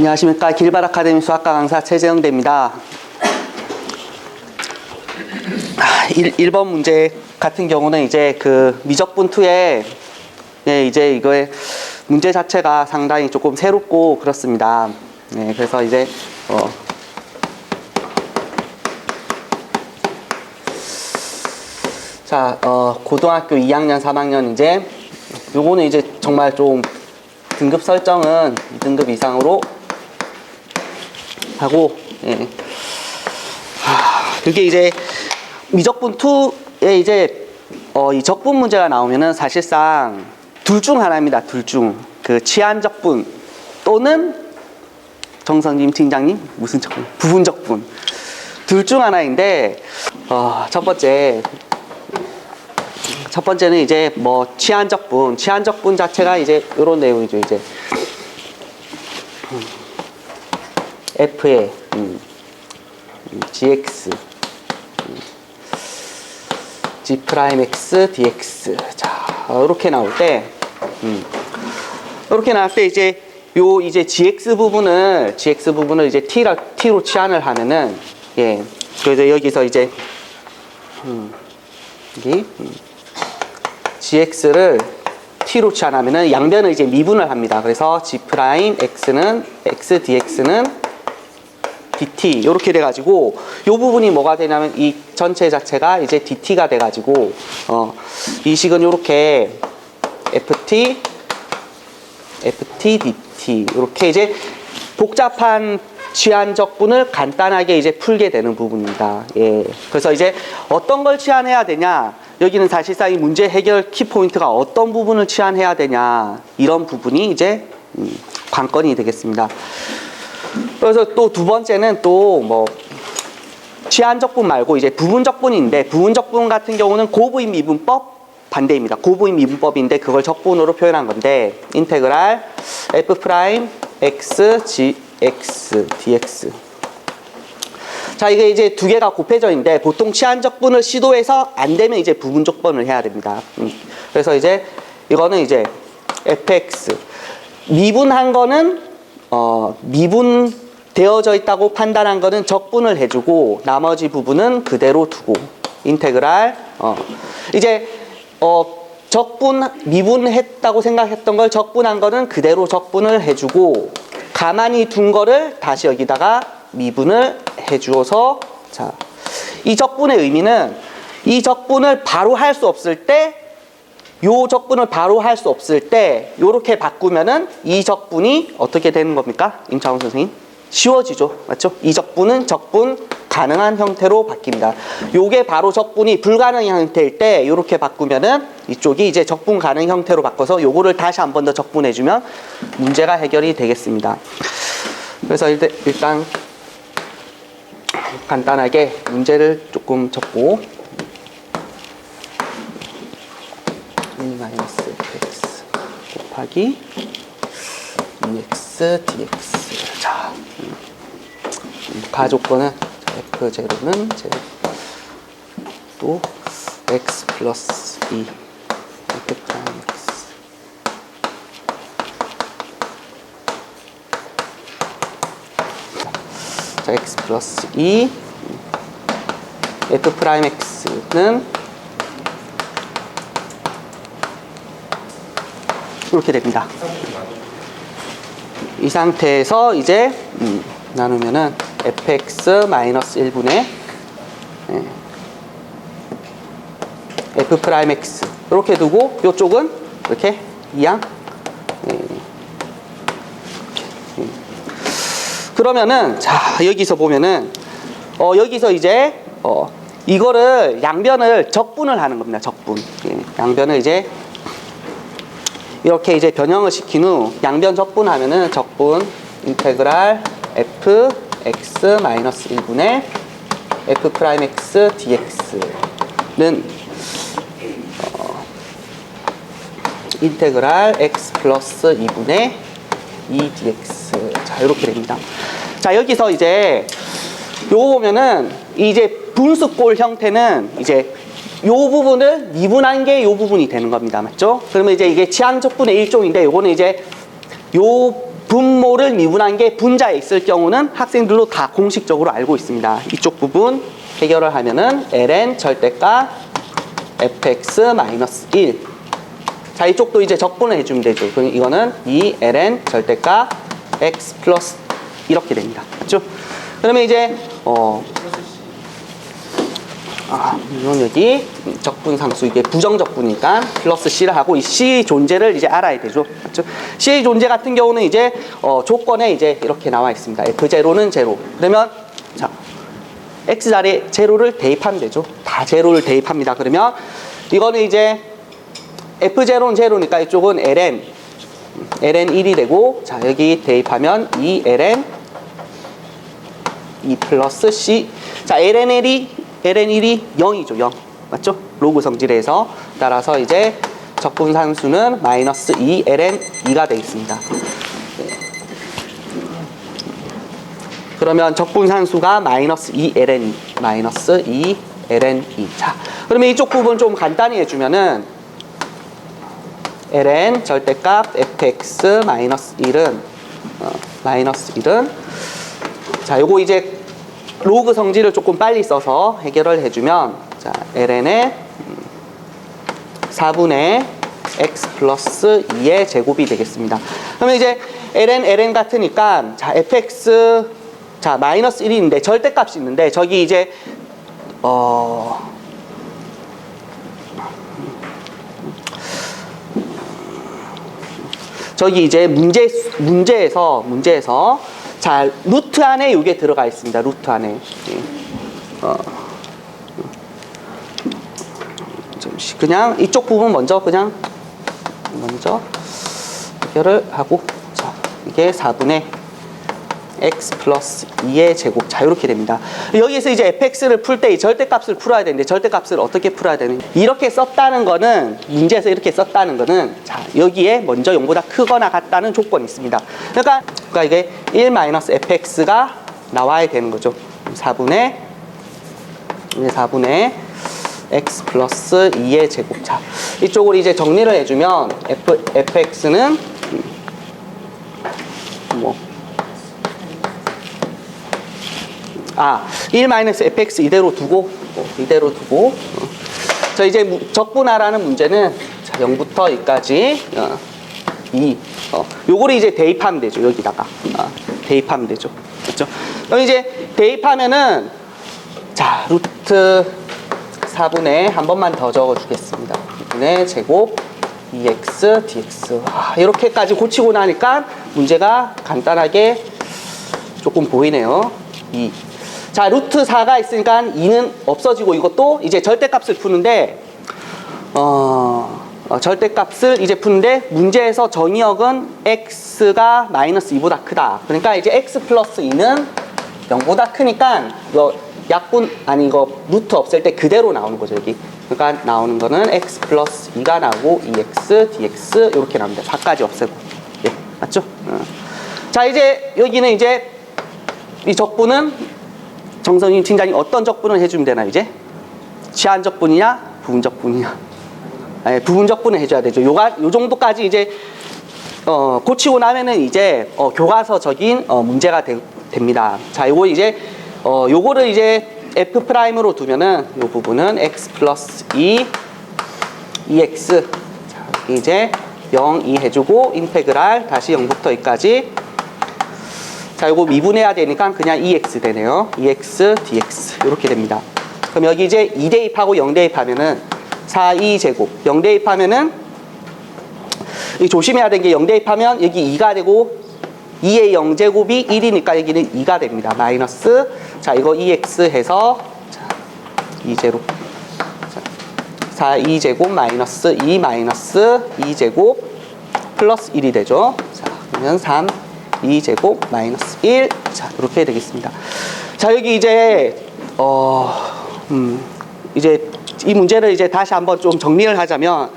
안녕하십니까 길발 아카데미 수학과 강사 최재영대입니다. 아, 1, 번 문제 같은 경우는 이제 그 미적분 2에 네, 이제 이거의 문제 자체가 상당히 조금 새롭고 그렇습니다. 네, 그래서 이제 어, 자, 어, 고등학교 2학년, 3학년 이제 요거는 이제 정말 좀 등급 설정은 2등급 이상으로 하고 예. 하, 그게 이제 미적분 2에 이제 어, 이 적분 문제가 나오면은 사실상 둘 중 하나입니다. 둘 중. 그 치안 적분 또는 정성님 팀장님 무슨 적분? 부분 적분. 둘 중 하나인데 어, 첫 번째 첫 번째는 이제 뭐 치안적분, 치안적분 자체가 이제 이런 내용이죠. 이제 음, F에 음, 음, GX, 음, G 프라임 X, DX. 자 이렇게 나올 때, 음, 이렇게 나올 때 이제 요 이제 GX 부분을 GX 부분을 이제 T로 T로 치환을 하면은 예, 그래서 여기서 이제 음, 여기. 음, gx를 t로 치환하면은 양변을 이제 미분을 합니다. 그래서 g 프라임 x는 x dx는 dt 이렇게 돼가지고 이 부분이 뭐가 되냐면 이 전체 자체가 이제 dt가 돼가지고 어, 이 식은 이렇게 ft ft dt 이렇게 이제 복잡한 치안 적분을 간단하게 이제 풀게 되는 부분입니다. 예. 그래서 이제 어떤 걸 치환해야 되냐? 여기는 사실상 이 문제 해결 키포인트가 어떤 부분을 치환해야 되냐? 이런 부분이 이제 음, 관건이 되겠습니다. 그래서 또 두 번째는 또뭐 치안 적분 말고 이제 부분 적분인데 부분 적분 같은 경우는 고부인 미분법 반대입니다. 고부인 미분법인데 그걸 적분으로 표현한 건데 인테그랄 f 프라임 x g x dx 자 이게 이제 두 개가 곱해져 있는데 보통 치안적분을 시도해서 안 되면 이제 부분적분을 해야 됩니다. 음. 그래서 이제 이거는 이제 fx 미분한 거는 어 미분 되어져 있다고 판단한 거는 적분을 해주고 나머지 부분은 그대로 두고 인테그랄 어 이제 어 적분 미분했다고 생각했던 걸 적분한 거는 그대로 적분을 해주고 가만히 둔 거를 다시 여기다가 미분을 해주어서 자, 이 적분의 의미는 이 적분을 바로 할 수 없을 때요 적분을 바로 할 수 없을 때 요렇게 바꾸면은 이 적분이 어떻게 되는 겁니까? 임창훈 선생님 쉬워지죠. 맞죠? 이 적분은 적분 가능한 형태로 바뀝니다. 요게 바로 적분이 불가능한 형태일 때 요렇게 바꾸면은 이쪽이 이제 적분 가능 형태로 바꿔서 요거를 다시 한 번 더 적분해 주면 문제가 해결이 되겠습니다. 그래서 일단, 간단하게 문제를 조금 적고 1 마이너스 x 곱하기 2x dx. 자 음, 가조건은 f0는 또 x 플러스 2 f 프라임 x 자, x 플러스 2 f 프라임 x는 이렇게 됩니다. 이 상태에서 이제 음, 나누면은 fx 마이너스 1분의 예, f 프라임 x 이렇게 두고 이쪽은 이렇게 이양 예, 예. 그러면은 자 여기서 보면은 어 여기서 이제 어 이거를 양변을 적분을 하는 겁니다 적분 예, 양변을 이제 이렇게 이제 변형을 시킨 후 양변 적분하면은 적분 인테그랄 f x 마이너스 1분의 f 프라임 x dx는 어, 인테그랄 x 플러스 2분의 2 dx 자 이렇게 됩니다. 자 여기서 이제 요거 보면은 이제 분수꼴 형태는 이제 요 부분을 미분한 게 요 부분이 되는 겁니다. 맞죠? 그러면 이제 이게 치안적분의 일종인데 요거는 이제 요 분모를 미분한 게 분자에 있을 경우는 학생들도 다 공식적으로 알고 있습니다. 이쪽 부분 해결을 하면은 ln 절대값 fx-1 자 이쪽도 이제 적분을 해주면 되죠. 그럼 이거는 2ln 절대값 x 플러스 이렇게 됩니다. 맞죠? 그러면 이제 어 아, 이건 여기 적분상수 이게 부정적분이니까 플러스 C를 하고 이 C 존재를 이제 알아야 되죠. 맞죠? C 존재 같은 경우는 이제 어, 조건에 이제 이렇게 나와 있습니다. F0는 제로. 그러면 자 X 자리에 제로를 대입하면 되죠. 다 제로를 대입합니다. 그러면 이거는 이제 F0는 제로니까 이쪽은 ln ln 1이 되고 자 여기 대입하면 2ln 2 플러스 c 자 ln 1이 ln 1이 0이죠 0 맞죠? 로그 성질에서 따라서 이제 적분산수는 마이너스 2 ln 2가 되겠습니다. 그러면 적분산수가 마이너스 2 ln 2 마이너스 2 ln 2 자, 그러면 이쪽 부분 좀 간단히 해주면은 ln 절대값 fx 마이너스 1은 어, 마이너스 1은 자 요거 이제 로그 성질을 조금 빨리 써서 해결을 해주면 자 ln의 4분의 x 플러스 2의 제곱이 되겠습니다. 그러면 이제 ln ln 같으니까 자 fx 자 마이너스 1이 있는데 절대값이 있는데 저기 이제 어 저기 이제 문제 문제에서 문제에서 자 루트 안에 이게 들어가 있습니다. 루트 안에. 예. 어. 그냥 이쪽 부분 먼저 그냥 먼저 해결을 하고 자 이게 4분의 x 플러스 2의 제곱 자 이렇게 됩니다. 여기에서 이제 fx를 풀 때 이 절대값을 풀어야 되는데 절대값을 어떻게 풀어야 되는 이렇게 썼다는 거는 문제에서 이렇게 썼다는 거는 자 여기에 먼저 0보다 크거나 같다는 조건이 있습니다. 그러니까, 그러니까 이게 1-fx가 나와야 되는 거죠. 4분의 4분의 x 플러스 2의 제곱 자. 이쪽으로 이제 정리를 해주면 f, fx는 아, 1-fx 이대로 두고, 어, 이대로 두고. 어. 자, 이제 무- 적분하라는 문제는 자, 0부터 2까지, 어, 2. 어, 요거를 이제 대입하면 되죠, 여기다가. 어, 대입하면 되죠. 그렇죠? 그럼 이제 대입하면은, 자, 루트 4분의 한 번만 더 적어 주겠습니다. 2분의 제곱 2x dx. 아, 이렇게까지 고치고 나니까 문제가 간단하게 조금 보이네요. 2. 자, 루트 4가 있으니까 2는 없어지고 이것도 이제 절대값을 푸는데, 어, 어, 절대값을 이제 푸는데 문제에서 정의역은 x가 마이너스 2보다 크다. 그러니까 이제 x 플러스 2는 0보다 크니까 이거 약분, 아니 이거 루트 없앨 때 그대로 나오는 거죠, 여기. 그러니까 나오는 거는 x 플러스 2가 나오고 2x, dx 이렇게 나옵니다. 4까지 없애고. 예, 맞죠? 어. 자, 이제 여기는 이제 이 적분은 정성인 팀장이 어떤 적분을 해주면 되나 이제? 시한 적분이냐 부분 적분이냐? 예, 부분 적분을 해줘야 되죠. 요가 요 정도까지 이제 어, 고치고 나면은 이제 어, 교과서적인 어, 문제가 되, 됩니다. 자, 요거 이제 어, 요거를 이제 f 프라임으로 두면은 요 부분은 x 플러스 2 2x 자, 이제 0, 2 해주고 인테그랄 다시 0부터 2까지 자, 이거 미분해야 되니까 그냥 2x 되네요. 2x, dx 이렇게 됩니다. 그럼 여기 이제 2 대입하고 0 대입하면은 4, 2 제곱 0 대입하면은 이 조심해야 되는 게 0 대입하면 여기 2가 되고 2의 0제곱이 1이니까 여기는 2가 됩니다. 마이너스 자 이거 2x 해서 자, 2제곱 자, 4, 2제곱 마이너스 2 마이너스 2제곱 플러스 1이 되죠. 자 그러면 3 2제곱 마이너스 1. 자, 이렇게 되겠습니다. 자, 여기 이제, 어, 음, 이제 이 문제를 이제 다시 한번 좀 정리를 하자면,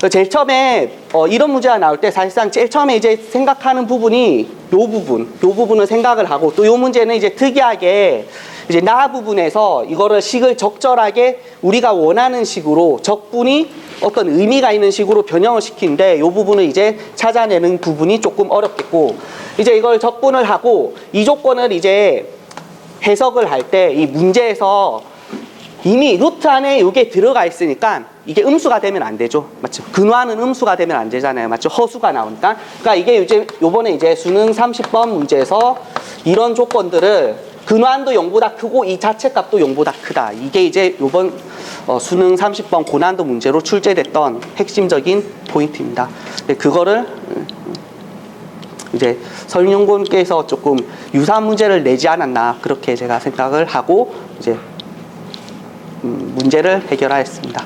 그 제일 처음에 어, 이런 문제가 나올 때 사실상 제일 처음에 이제 생각하는 부분이 요 부분, 요 부분을 생각을 하고 또 요 문제는 이제 특이하게 이제 나 부분에서 이거를 식을 적절하게 우리가 원하는 식으로 적분이 어떤 의미가 있는 식으로 변형을 시키는데 이 부분을 이제 찾아내는 부분이 조금 어렵겠고 이제 이걸 적분을 하고 이 조건을 이제 해석을 할 때 이 문제에서 이미 루트 안에 이게 들어가 있으니까 이게 음수가 되면 안 되죠. 맞죠? 근화는 음수가 되면 안 되잖아요. 맞죠? 허수가 나오니까. 그러니까 이게 이제 요번에 이제 수능 30번 문제에서 이런 조건들을 근화도 0보다 크고 이 자체 값도 0보다 크다. 이게 이제 요번 어, 수능 30번 고난도 문제로 출제됐던 핵심적인 포인트입니다. 근데 그거를 음, 이제 설윤군께서 조금 유사한 문제를 내지 않았나 그렇게 제가 생각을 하고 이제 음, 문제를 해결하였습니다.